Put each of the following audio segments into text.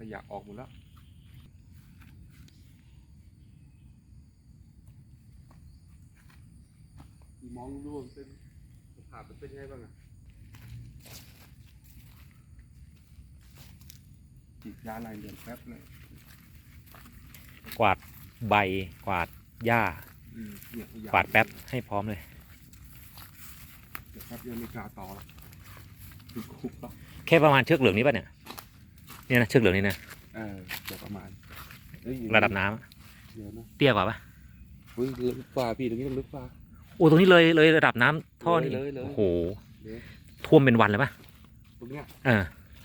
ขยะออกหมดแล้วมองดูว่ามันเป็นสภาพมันเป็นไงบ้างอะฉีดยาลายเดือนแป๊บเลยกวาดใบกวาดหญ้า อืมเนี่ยขยะกวาดแป๊บให้พร้อมเลย เดี๋ยวแป๊บเดียวไม่กล้าต่อแล้วคือคุกแล้วแค่ประมาณเชือกเหลืองนี้ป่ะเนี่ย เนี่ยนะเชือกเหลืองนี่นะเออเดี๋ยวประมาณเอ้ยระดับน้ำอะเดี๋ยวนะเตี้ยกว่าปะเฮ้ยลึกกว่าพี่ตรงนี้ต้องลึกกว่า โอ้ตรงนี้เลยเลยระดับน้ำท่อนี่เลยเลยเลย โอ้โหเดี๋ยวท่วมเป็นวันเลยปะตรงเนี้ยเออ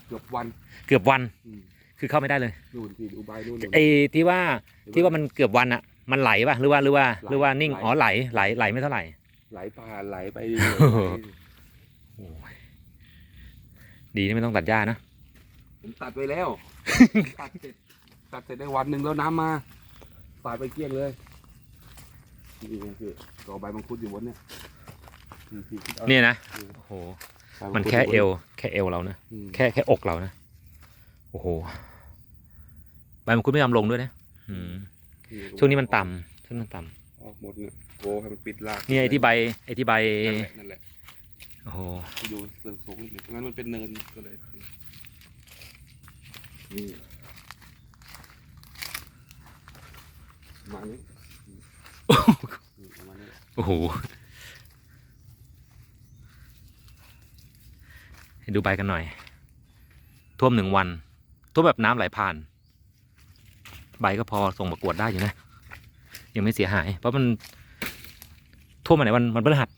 เกือบวันเกือบวันอืมคือเข้าไม่ได้เลยนู่นพี่ดูใบนู่นนู่นไอ้ที่ว่าที่ว่ามันเกือบวันอะมันไหลปะหรือว่าหรือว่าหรือว่านิ่งไหลอ๋อไหลไหลไหลไม่เท่าไหร่ ไหลผ่านไหลไปโอ้โหโอ้ยดีนี่ไม่ต้องตัดหญ้านะ ผมตัดไว้แล้ว ตัดเสร็จตัดเสร็จได้วันหนึ่งแล้วน้ำมาสาดไปเกลี้ยงเลยนี่คือต่อใบมังคุดอยู่บนเนี่ยนี่พี่คิดอาเนี่ยนะอืมโอ้โหใบงมันคุดแค่ยู่บเอว แค่เอวเรานะอืมแค่แค่อกเรานะโอ้โหใบมันคุณไม่ยอมลงด้วยนะอืมช่วงนี้มันต่ำช่วงนี้มันต่ออกหมดเนี่ยโกให้มันปิดรากำนี่ไอ้ที่ใบไอ้ที่ใบนั่นแหละนั่นแหละโอ้โหที่ดูเสื่อมสูงนิดงั้นมันเป็นเนินก็เลย นี่ประมาณนี้อืมประมาณนี้โอ้โห ให้ดูใบกันหน่อย ท่วมหนึ่งวัน ท่วมแบบน้ำไหลผ่าน ใบก็พอส่งประกวดได้อยู่นะ ยังไม่เสียหาย เพราะมัน ท่วมมาไหนวันมันพฤหัส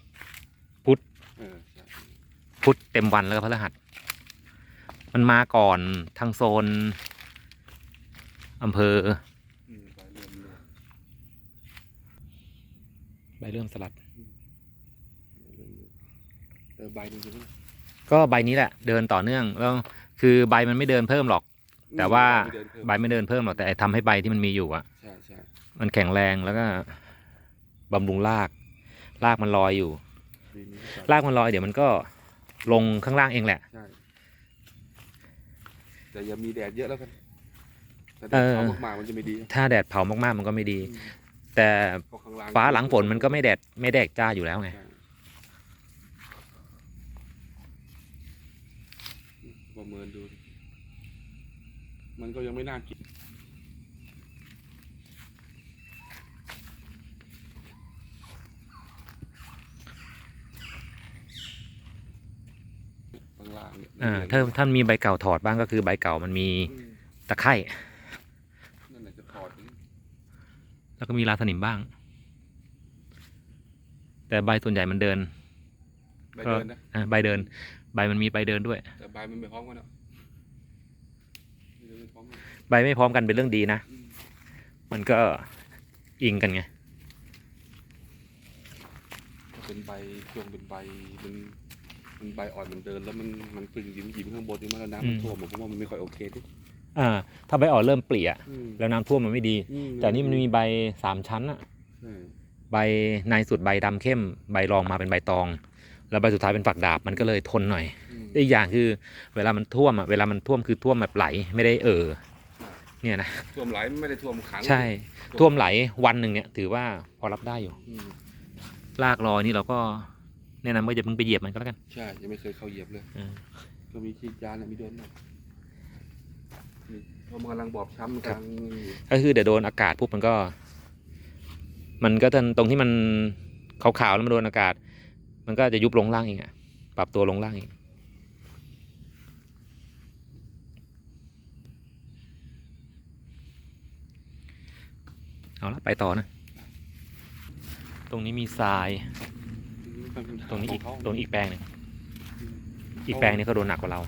เออใช่พุธเต็มวันแล้วก็พฤหัส มันมาก่อนทางโซนอำเภออืมใบเริ่มเริ่มใบเริ่มสลัดเริ่มเริ่มเออใบหนึงใช่ไหมก็ใบนี้แหละ เดินต่อเนื่องแล้วคือใบมันไม่เดินเพิ่มหรอก แต่ว่าไม่เดินเพิ่มใบไม่เดินเพิ่มหรอกแต่ไอ้ทำให้ใบที่มันมีอยู่อะใช่ใช่มันแข็งแรงแล้วก็บำรุงรากรากมันลอยอยู่ปีนี้ก็รากมันลอยเดี๋ยวมันก็ลงข้างล่างเองแหละใช่ แต่อย่ามีแดดเยอะแล้วกันถ้าแดเอดอเอามากๆมันจะไม่ดีถ้าแดดเผามากๆมันก็ไม่ดีอืมแต่เพราะข้างล่างฟ้าหลังฝนมันก็ไม่แดดไม่แดดจ้าอยู่แล้วไงใช่ประเมินดู มันก็ยังไม่น่ากินข้างล่างเนี่ย อ่าถ้าท่านมีใบเก่าถอดบ้างก็คือใบเก่ามันมีอืมตะไคร่นั่นแหละจะถอดนี่แล้วก็มีราสนิมบ้าง แต่ใบส่วนใหญ่มันเดินใบเดินนะอ่าใบเดิน ใบมันมีใบเดินด้วย แต่ใบมันไม่พร้อมกันอะใบเดินไม่พร้อมกันใบไม่พร้อมกันเป็นเรื่องดีนะอืมมันก็อิงกันไงถ้าเป็นใบช่วงเป็นใบมัน มันใบอ่อนมันเดินแล้วมันมันปึงยิ้มยิ้มข้างบนนี่มันแล้วน้ำมันอืมท่วมผมว่ามันไม่ค่อยโอเคดิอ่า ถ้าใบอ่อนเริ่มเปลี่ยอืมแล้วน้ำท่วมมันไม่ดีอืมแต่นี่มันมีใบสามชั้นอะใช่ใบในสุดใบดำเข้ม ใบรองมาเป็นใบตอง แล้วใบสุดท้ายเป็นฝักดาบมันก็เลยทนหน่อยอืมอีกอย่างคือเวลามันท่วมอะเวลามันท่วมคือท่วมแบบไหลไม่ได้เออเนี่ยนะท่วมไหลไม่ได้ท่วมขังใช่ ท่วมไหลวันหนึ่งเนี่ย ถือว่าพอรับได้อยู่อืมลากรอยนี่เราก็ แนะนำว่าจะเพิ่งไปเหยียบมันก็แล้วกันใช่ ยังไม่เคยเข้าเหยียบเลย อ่า ก็มีฉีดยาเนี่ยมีโดนหน่อยนี่เพราะมันกำลังบอบช้ำมันครับกำลังก็คือเดี๋ยวโดนอากาศปุ๊บมันก็ มันก็จะตรงที่มันขาวๆแล้วมันโดนอากาศ มันก็จะยุบลงล่างเองอะปรับตัวลงล่างเองเอาละไปต่อนะ ตรงนี้มีทราย ตรงนี้อีกตรงนี้อีกแปลงหนึ่งอีกแปลงนี้เขาโดนหนักกว่าเรา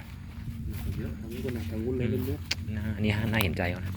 เยอะทางนี้ก็หนักทางนู้นเลยเล่นเยอะนะอันนี้น่าเห็นใจเขานะ